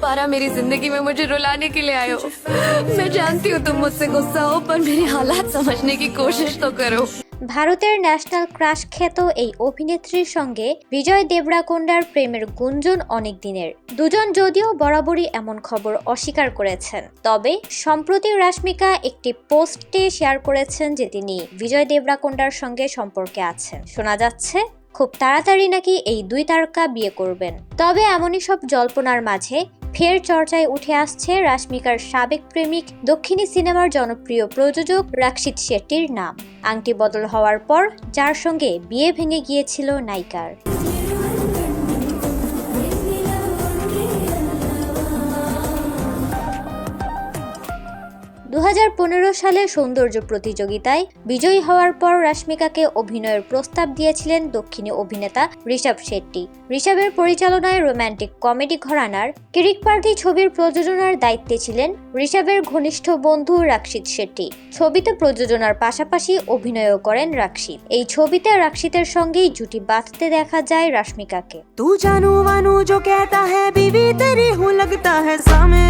दोबारा मेरी जिंदगी में मुझे रुलाने के लिए आए हो मैं जानती हूँ तुम मुझसे गुस्सा हो पर मेरी हालात समझने की कोशिश तो करो ভারতের ন্যাশনাল ক্রাশ খ্যাত এই অভিনেত্রীর সঙ্গে বিজয় দেবরাকোন্ডার প্রেমের গুঞ্জন অনেক দিনের দুজন যদিও বরাবরই এমন খবর অস্বীকার করেছেন তবে সম্প্রতি রাশ্মিকা একটি পোস্টে শেয়ার করেছেন যে তিনি বিজয় দেবরাকোন্ডার সঙ্গে সম্পর্কে আছেন শোনা যাচ্ছে খুব তাড়াতাড়ি নাকি এই দুই তারকা বিয়ে করবেন তবে এমনই সব জল্পনার মাঝে ফের চর্চায় উঠে আসছে রাশমিকার সাবেক প্রেমিক, দক্ষিণী সিনেমার জনপ্রিয় প্রযোজক রাক্ষিত শেট্টির নাম। আংটি বদল হওয়ার পর, যার সঙ্গে বিয়ে ভেঙে গিয়েছিল নায়িকার। দু হাজার পনেরো সালে সৌন্দর্য প্রতিযোগিতায় বিজয়ী হওয়ার পর রাশমিকাকে অভিনয়ের প্রস্তাব দিয়েছিলেন দক্ষিণী অভিনেতা ঋষভ শেট্টি। ঋষভের পরিচালনায় রোম্যান্টিক কমেডি ঘরানার কিরিক পার্টি ছবির প্রযোজনার দায়িত্বে ছিলেন ঋষভের ঘনিষ্ঠ বন্ধু রাক্ষিত শেট্টি। ছবিতে প্রযোজনার পাশাপাশি অভিনয়ও করেন রাক্ষিত। এই ছবিতে রাক্ষিতের সঙ্গেই জুটি বাঁধতে দেখা যায় রাশমিকাকে। তু জানু জো কেতা হ্যাঁ বিবি তেরি হু লগতা হ্যাঁ সামে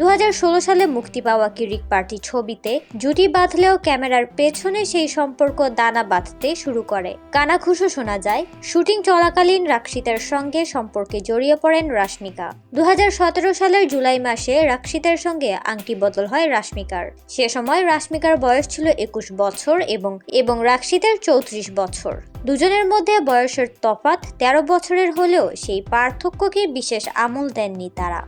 দু হাজার ষোলো সালে মুক্তি পাওয়া কিরিক পার্টি ছবিতে জুটি বাঁধলেও ক্যামেরার পেছনে সেই সম্পর্ক দানা বাঁধতে শুরু করে। কানাঘুষো শোনা যায়, শুটিং চলাকালীন রাক্ষিতের সঙ্গে সম্পর্কে জড়িয়ে পড়েন রাশ্মিকা। দু সালের জুলাই মাসে রাক্ষিতের সঙ্গে আংটি বদল হয় রাশ্মিকার। সে সময় রাশ্মিকার বয়স ছিল একুশ বছর এবং এবং রাক্ষিতের চৌত্রিশ বছর। দুজনের মধ্যে বয়সের তফাৎ তেরো বছরের হলেও সেই পার্থক্যকে বিশেষ আমল দেননি তারা।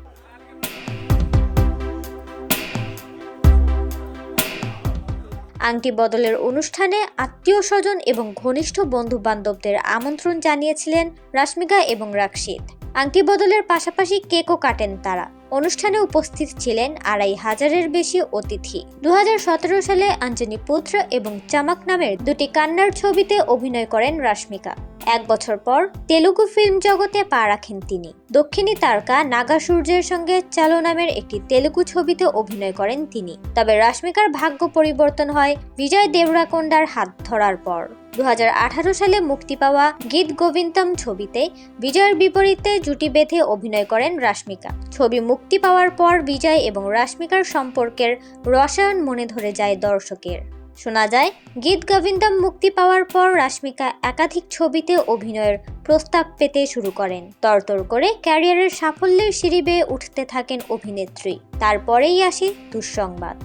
আংটি বদলের অনুষ্ঠানে আত্মীয় স্বজন এবং ঘনিষ্ঠ বন্ধু বান্ধবদের আমন্ত্রণ জানিয়েছিলেন রাশ্মিকা এবং রাকশিদ আংটি বদলের পাশাপাশি কেকও কাটেন তারা। অনুষ্ঠানে উপস্থিত ছিলেন আড়াই হাজারের বেশি অতিথি। দু হাজার সতেরো সালে আঞ্জনি পুত্র এবং চামাক নামের দুটি কান্নার ছবিতে অভিনয় করেন রাশ্মিকা। এক বছর পর তেলুগু ফিল্ম জগতে পা রাখেন তিনি। দক্ষিণী তারকা নাগা সূর্যের সঙ্গে চালো নামের একটি তেলুগু ছবিতে অভিনয় করেন তিনি। তবে রাশ্মিকার ভাগ্য পরিবর্তন হয় বিজয় দেবরাকোন্ডার হাত ধরার পর। দু হাজার আঠারো সালে মুক্তি পাওয়া গীত গোবিন্দম ছবিতে বিজয়ের বিপরীতে জুটি বেঁধে অভিনয় করেন রাশ্মিকা। ছবি মুক্তি পাওয়ার পর বিজয় এবং রাশ্মিকার সম্পর্কের রসায়ন মনে ধরে যায় দর্শকের। শোনা যায় গীত গোবিন্দম মুক্তি পাওয়ার পর রাশ্মিকা একাধিক ছবিতে অভিনয়ের প্রস্তাব পেতে শুরু করেন তরতর করে ক্যারিয়ারের সাফল্যের সিঁড়ি বেয়ে উঠতে থাকেন অভিনেত্রী তারপরেই আসে দুঃসংবাদ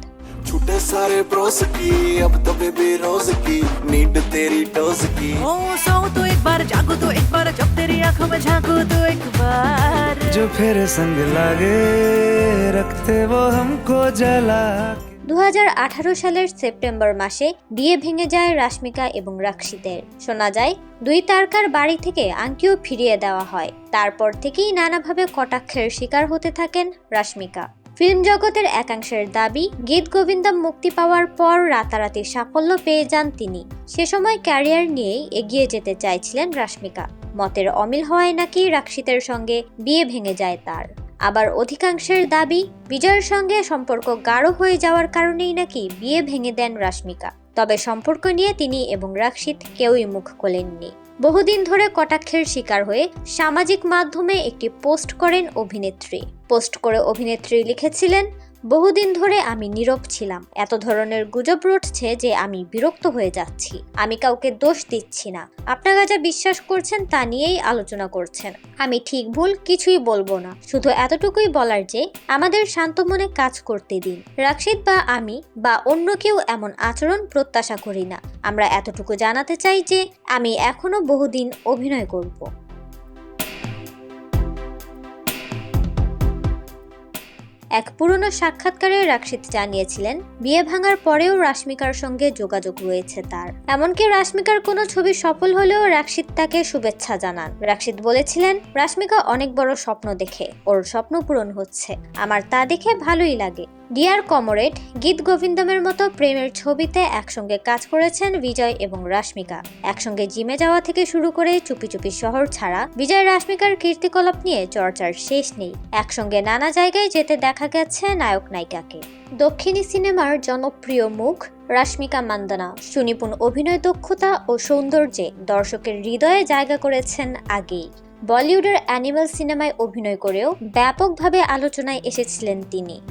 छूटे सारे प्रोस की अब तो बेबी रोज की नीड तेरी डोज की ओ सो तो एक बार जागो तो एक बार जब तेरी आंखों में झांको तो एक बार जो फिर संग लागे रखते वो हमको जला के। দু হাজার আঠারো সালের সেপ্টেম্বর মাসে বিয়ে ভেঙে যায় রাশ্মিকা এবং রাক্ষিতের শোনা যায়, দুই তারকার বাড়ি থেকে আংটিও ফিরিয়ে দেওয়া হয়। তারপর থেকেই নানাভাবে কটাক্ষের শিকার হতে থাকেন রাশ্মিকা। ফিল্ম জগতের একাংশের দাবি, গীত গোবিন্দম মুক্তি পাওয়ার পর রাতারাতি সাফল্য পেয়ে যান তিনি। সে সময় ক্যারিয়ার নিয়েই এগিয়ে যেতে চাইছিলেন রাশ্মিকা। মতের অমিল হওয়ায় নাকি রাক্ষিতের সঙ্গে বিয়ে ভেঙে যায় তার। আবার অধিকাংশের দাবি বিজয়ের সঙ্গে সম্পর্ক গাঢ় হয়ে যাওয়ার কারণেই নাকি বিয়ে ভেঙে দেন রাশমিকা। তবে সম্পর্ক নিয়ে তিনি এবং রাক্ষিত কেউই মুখ খোলেননি। বহুদিন ধরে কটাক্ষের শিকার হয়ে সামাজিক মাধ্যমে একটি পোস্ট করেন অভিনেত্রী। পোস্ট করে অভিনেত্রী লিখেছিলেন বহুদিন ধরে আমি নীরব ছিলাম। এত ধরনের গুজব রটছে যে আমি বিরক্ত হয়ে যাচ্ছি। আমি কাউকে দোষ দিচ্ছি না। আপনারা যা বিশ্বাস করছেন তা নিয়েই আলোচনা করছেন। আমি ঠিক ভুল কিছুই বলব না। শুধু এতটুকুই বলার যে, আমাদের শান্ত মনে কাজ করতে দিন। রাক্ষিত বা আমি বা অন্য কেউ এমন আচরণ প্রত্যাশা করি না। আমরা এতটুকু জানাতে চাই যে, আমি এখনও বহুদিন অভিনয় করব। এক পুরনো সাক্ষাৎকারে রাক্ষিত জানিয়েছিলেন, বিয়ে ভাঙার পরেও রাশমিকার সঙ্গে যোগাযোগ রয়েছে তার। এমনকি রাশমিকার কোনো ছবি সফল হলেও রাক্ষিত তাকে শুভেচ্ছা জানান। রাকসিত বলেছিলেন, রাশমিকা অনেক বড় স্বপ্ন দেখে, ওর স্বপ্ন পূরণ হচ্ছে। আমার তা দেখে ভালোই লাগে। ডিয়ার কমরেড, গীত গোবিন্দমের মতো প্রেমের ছবিতে একসঙ্গে কাজ করেছেন বিজয় এবং রাশ্মিকা। একসঙ্গে জিমে যাওয়া থেকে শুরু করে চুপি চুপি শহর ছাড়া বিজয় রাশ্মিকার কীর্তিকলাপ নিয়ে চর্চার শেষ নেই। একসঙ্গে নানা জায়গায় যেতে দেখা গেছে নায়ক নায়িকাকে। দক্ষিণী সিনেমার জনপ্রিয় মুখ, রাশ্মিকা মান্দানা। সুনিপুণ অভিনয় দক্ষতা ও সৌন্দর্যে দর্শকের হৃদয়ে জায়গা করেছেন আগেই। বলিউডের অ্যানিমাল সিনেমায় অভিনয় করেও ব্যাপকভাবে আলোচনায় এসেছিলেন তিনি।